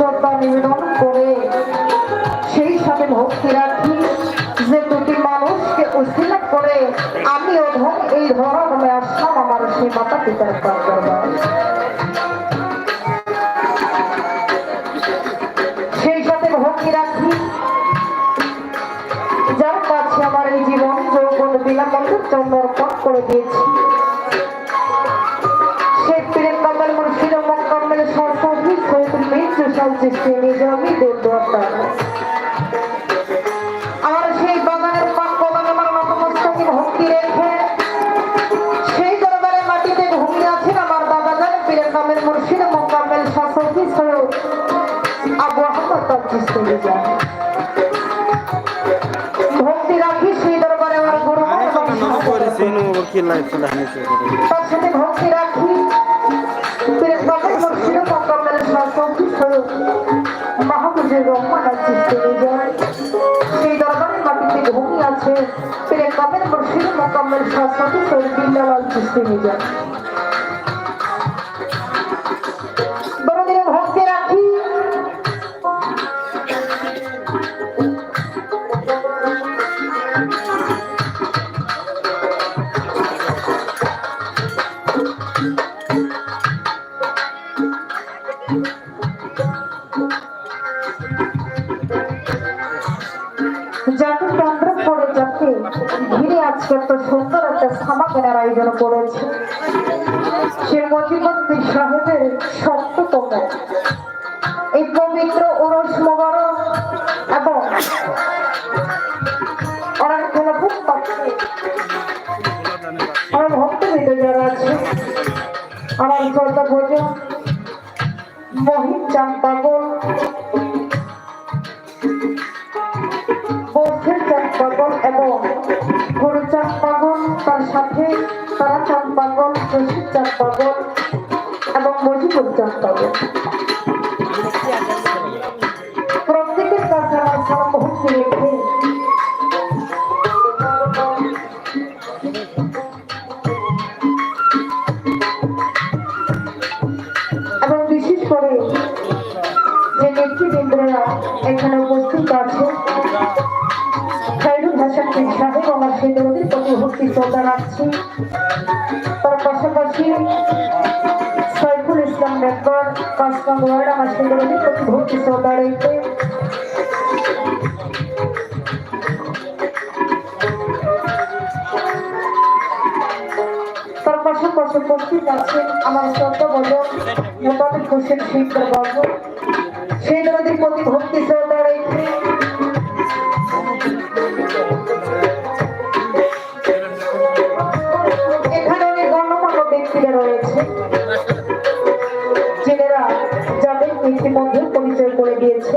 শ্রদ্ধা নিবেদন করে সেই সাথে ভক্তি রাখি যে দুটি মানুষকে উশিলা করে আমি অধম এই ধরনে আসলাম, আমার সেই মাতা পিতার পার করবার সেই সাথে ভক্তি রাখি যার কাছে আমার এই জীবন যৌবন বিনামূল্যের জন্য অর্পণ করে দিয়েছি। সঞ্চিষ্টি নিজ আমি আমার সেই বাগানের পাক বাগানে আমার নতমস্তকে ভক্তি রেখে সেই দরবারে মাটিতে ঘুমিয়ে আছেন আমার দাদা জান পীরের কামেল মুর্শিদ মকমল সরস্বতী সহিত আবু আহমদ সঞ্চিষ্টি নিজ ভক্তি রাখি সেই দরবারে আমার গুরু তার সাথে ভক্তি রাখি মাহবুজের রহমান সৃষ্টি নিজ সেই দরবারের মাটিতে ঘুমিয়ে আছে পীরের কামেল মুর্শিদ মকমল সরস্বতী সহিত বিল্লাল সৃষ্টি নিজ একটা সামাগানের আয়োজন করেছে। সে মজিবদ্দি সাহেবের সপ্ততম এই পবিত্র ওরস মোবারক এবং অনেক খুব পাচ্ছে আমার ভক্তবৃন্দ আছে, আমার শ্রদ্ধা ভোজন মহিম চাঁদ এবং গরু চাঁদ পাগল, তার সাথে তারা চাঁদ পাগল রশিদ চাঁদ পাগল এবং মজিবুর চাঁদ পাগল। শ্রদ্ধা রাখছি। তার পাশাপাশি সাইফুল ইসলাম মেম্বার কাসকাম ওয়ার্ড আমার সেই দরদের প্রতি ভক্তি শ্রদ্ধা রেখে তার পাশাপাশি উপস্থিত আছেন আমার শ্রদ্ধা বল মোতাবেক হোসেন শিকদার বাবু সেই দরদের প্রতি ভক্তি শ্রদ্ধা পরিচয় করে দিয়েছে।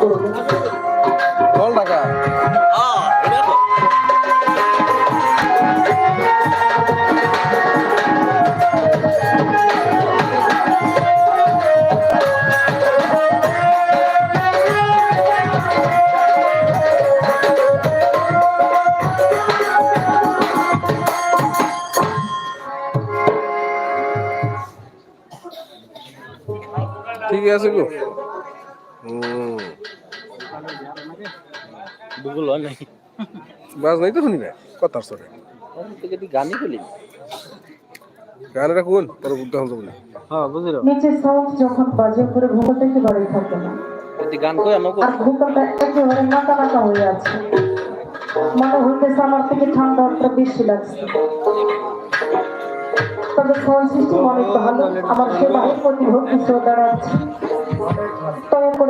করব টাকা। ঠিক আছে গো। গুগল হয় নাই। বাজ নাই তো শুনি না কথার সরে থেকে তুই গানই খুলি গানটা কোন? তোর বুদ্ধ হল বলে হ্যাঁ বুঝলো। নিচে সাউন্ড যখন বাজে করে ভূকটা একেবারেই থাকে না? তুই গান কই আমাকে আর ভূকটা একেবারে নাকা নাকা হয়ে আছে। মনে হইতেছে আমার থেকে ঠান্ডা বেশি লাগছে। তবে সাউন্ড সিস্টেম অনেক ভালো। আমার সে বাহির প্রতি ভক্তি শ্রদ্ধা রাখছে দয়া করে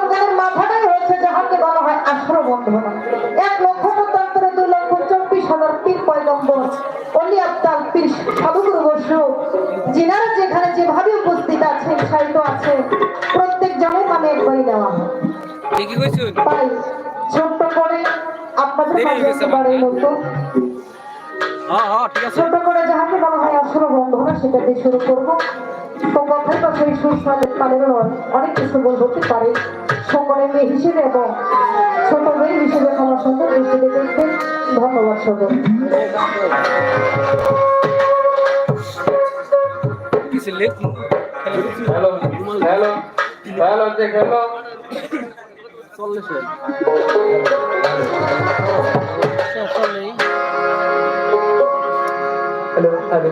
এক চব্বিশ হাজার পীর অলি যিনারা যেখানে যেভাবে উপস্থিত আছেন সাহিত্য আছে প্রত্যেক জনের নামে হয় ঠিকই কইছো তাই ছোট্ট করে আপনাদের দেরি মাঝে ছোট করে যাহাকে বলা হয়, আসল বন্ধনা সেটা দিয়ে শুরু করব। তো কথার পাশে এই সুস্বাদের তালের অনেক কিছু বল হতে পারে সকলে মেয়ে হিসেবে এবং ছোট মেয়ে হিসেবে আমার সঙ্গে দৃষ্টিতে দেখবেন ধন্যবাদ লেখ হ্যালো হ্যালো হ্যালো হ্যালো চল্লিশ হ্যালো হ্যালো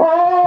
ও